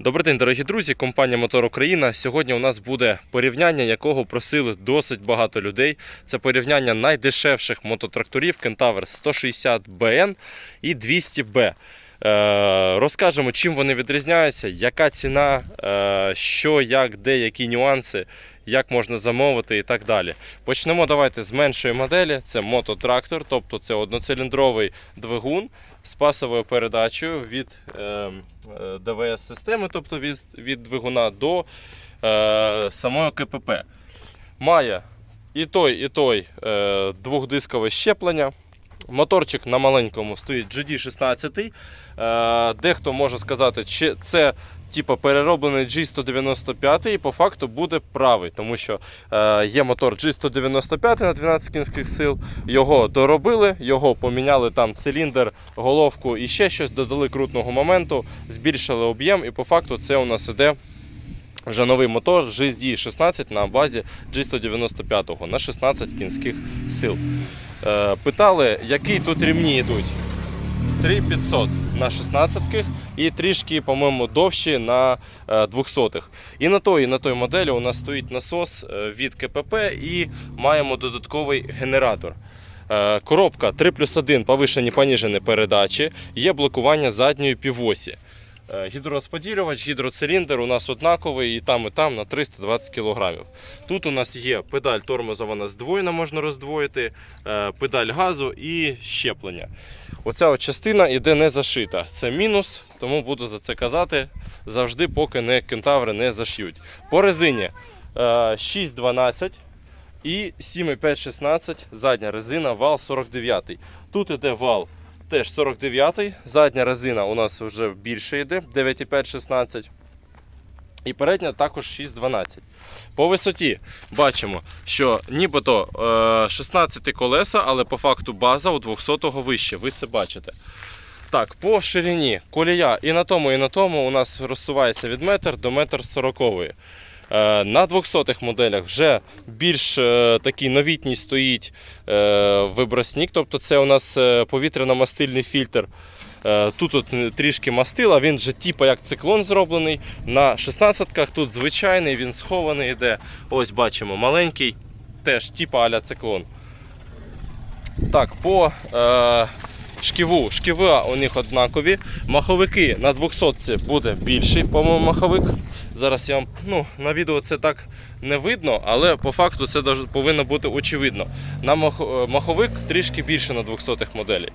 Добрий день, дорогі друзі. Компанія Мотор Україна. Сьогодні у нас буде порівняння, якого просили досить багато людей. Це порівняння найдешевших мототракторів Кентавер 160 BN і 200B. Е, розкажемо, чим вони відрізняються, яка ціна, е, що, як, де, які нюанси, як можна замовити і так далі. Почнемо давайте з меншої моделі. Це мототрактор, тобто це одноциліндровий двигун з пасовою передачею від е, е, ДВС-системи, тобто від, двигуна до е, самого КПП. Має і той, і той е, двохдискове щеплення. Моторчик на маленькому стоїть GD16. Е, дехто може сказати, чи це типу, перероблений G195 і по факту буде правий, тому що е, є мотор G195 на 12 кінських сил. Його доробили, його поміняли там циліндр, головку і ще щось, додали крутного моменту, збільшили об'єм, і по факту це у нас іде вже новий мотор GSD16 на базі G195 на 16 кінських сил. Е, питали, які тут рівні йдуть. 3500 на 16 і трішки, по-моєму, довші на 200 х І на той, і на той моделі у нас стоїть насос е, від КПП і маємо додатковий генератор. Е, Коробка 3 плюс 1 повишені поніжені передачі, є блокування задньої півосі. Е, Гідророзподілювач, гідроциліндр у нас однаковий і там, і там на 320 кг. Тут у нас є педаль тормоза, вона здвоєна, можна роздвоїти, е, педаль газу і щеплення. Оця от частина іде не зашита. Це мінус, тому буду за це казати завжди, поки не кентаври не зашьють. По резині е, 6,12 і 7,5-16 задня резина, вал 49. Тут іде вал теж 49-й. задня резина у нас вже більше йде, 9,5-16. І передня також 6,12. По висоті бачимо, що нібито е, 16 колеса, але по факту база у 200-го вище. Ви це бачите. Так, по ширині колія і на тому, і на тому у нас розсувається від метр до метр сорокової. Е, На 200-х моделях вже більш е, такий новітній стоїть е, вибросник, тобто це у нас повітряно-мастильний фільтр. Тут от трішки мастила, він же типу як циклон зроблений. На 16-ках тут звичайний, він схований йде. Ось бачимо, маленький, теж типу аля циклон. Так, по шківу. Шківа у них однакові. Маховики на 200 буде більший, по-моєму, маховик. Зараз я вам ну, на відео це так не видно, але по факту це повинно бути очевидно. На е, маховик трішки більше на 200-х моделей.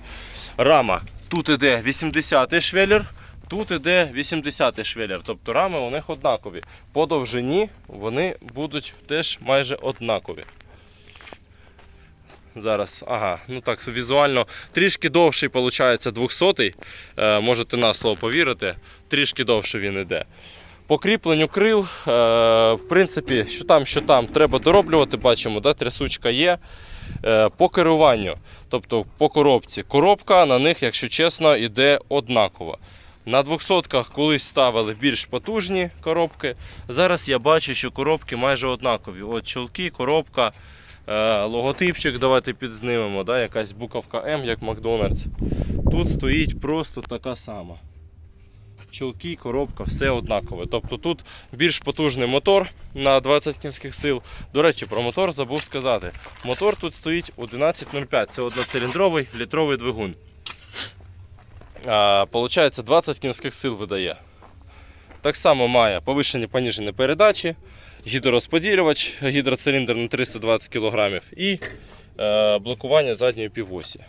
Рама. Тут іде 80-й швеллер, тут іде 80-й швеллер. Тобто рами у них однакові. По довжині вони будуть теж майже однакові. Зараз, ага, ну так візуально трішки довший виходить 200-й. Е, можете на слово повірити, трішки довше він іде. По кріпленню крил, е, в принципі, що там, що там, треба дороблювати, бачимо, да, трясучка є. Е, по керуванню, тобто по коробці. Коробка на них, якщо чесно, іде однакова. На 200-ках колись ставили більш потужні коробки. Зараз я бачу, що коробки майже однакові. От чолки, коробка, логотипчик, давайте підзнимемо, да, якась буковка М, як Макдональдс. Тут стоїть просто така сама. Чолки, коробка, все однакове. Тобто тут більш потужний мотор на 20 кінських сил. До речі, про мотор забув сказати. Мотор тут стоїть 11.05, це одноциліндровий літровий двигун. Получається 20 кінських сил видає. Так само має повишені поніжені передачі, гідророзподілювач, гідроциліндр на 320 кг і е, блокування задньої півосі.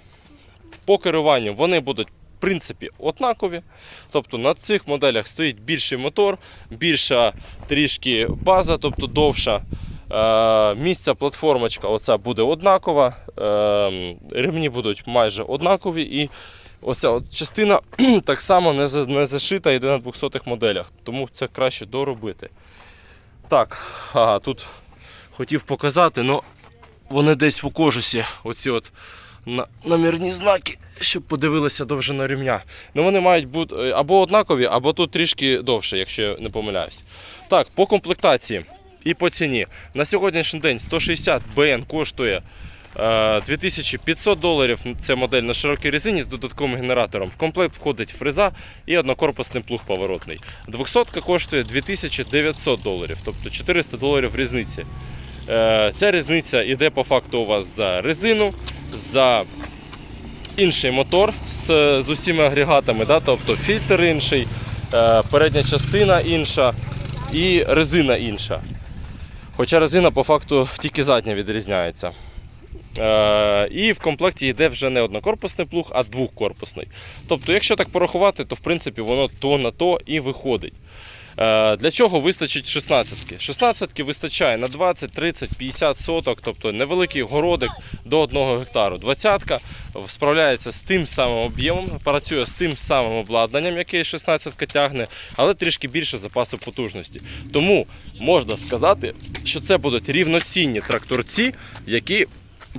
По керуванню вони будуть в принципі однакові. Тобто на цих моделях стоїть більший мотор, більша трішки база, тобто довша. Е, місця платформочка оця буде однакова, е, ремні будуть майже однакові. І оця от частина так само не зашита йде на 200-х моделях, тому це краще доробити. Так, ага, тут хотів показати, але вони десь в кожусі, оці от намірні знаки, щоб подивилися довжина рівня. Ну вони мають бути е, або однакові, або тут трішки довше, якщо я не помиляюсь. Так, по комплектації і по ціні. На сьогоднішній день 160 БН коштує 2500 доларів це модель на широкій резині з додатковим генератором. В комплект входить фреза і однокорпусний плуг поворотний. 200 коштує 2900 доларів, тобто 400 доларів різниці. Е, Ця різниця йде по факту у вас за резину, за інший мотор з, з усіма агрегатами, да? тобто фільтр інший, е, передня частина інша і резина інша. Хоча резина по факту тільки задня відрізняється. Е, і в комплекті йде вже не однокорпусний плуг, а двохкорпусний. Тобто, якщо так порахувати, то в принципі воно то на то і виходить. Е, Для чого вистачить 16-ки? 16-ки вистачає на 20, 30, 50 соток, тобто невеликий городик до 1 гектару. 20-ка справляється з тим самим об'ємом, працює з тим самим обладнанням, яке 16-ка тягне, але трішки більше запасу потужності. Тому можна сказати, що це будуть рівноцінні тракторці, які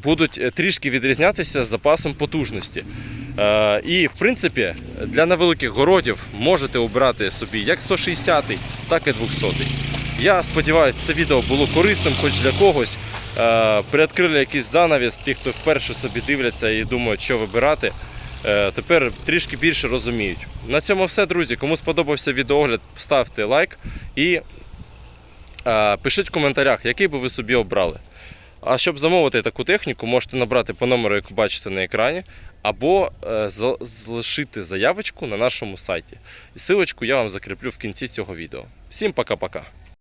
будуть е, трішки відрізнятися з запасом потужності. Е, і в принципі для невеликих городів можете обрати собі як 160, так і 200. Я сподіваюся, це відео було корисним, хоч для когось. Е, Приоткрили якийсь занавіс, ті, хто вперше собі дивляться і думають, що вибирати. Тепер трішки більше розуміють. На цьому все, друзі. Кому сподобався відеогляд, ставте лайк і пишіть в коментарях, який би ви собі обрали. А щоб замовити таку техніку, можете набрати по номеру, яку бачите на екрані, або е, залишити заявочку на нашому сайті. І силочку я вам закріплю в кінці цього відео. Всім пока-пока!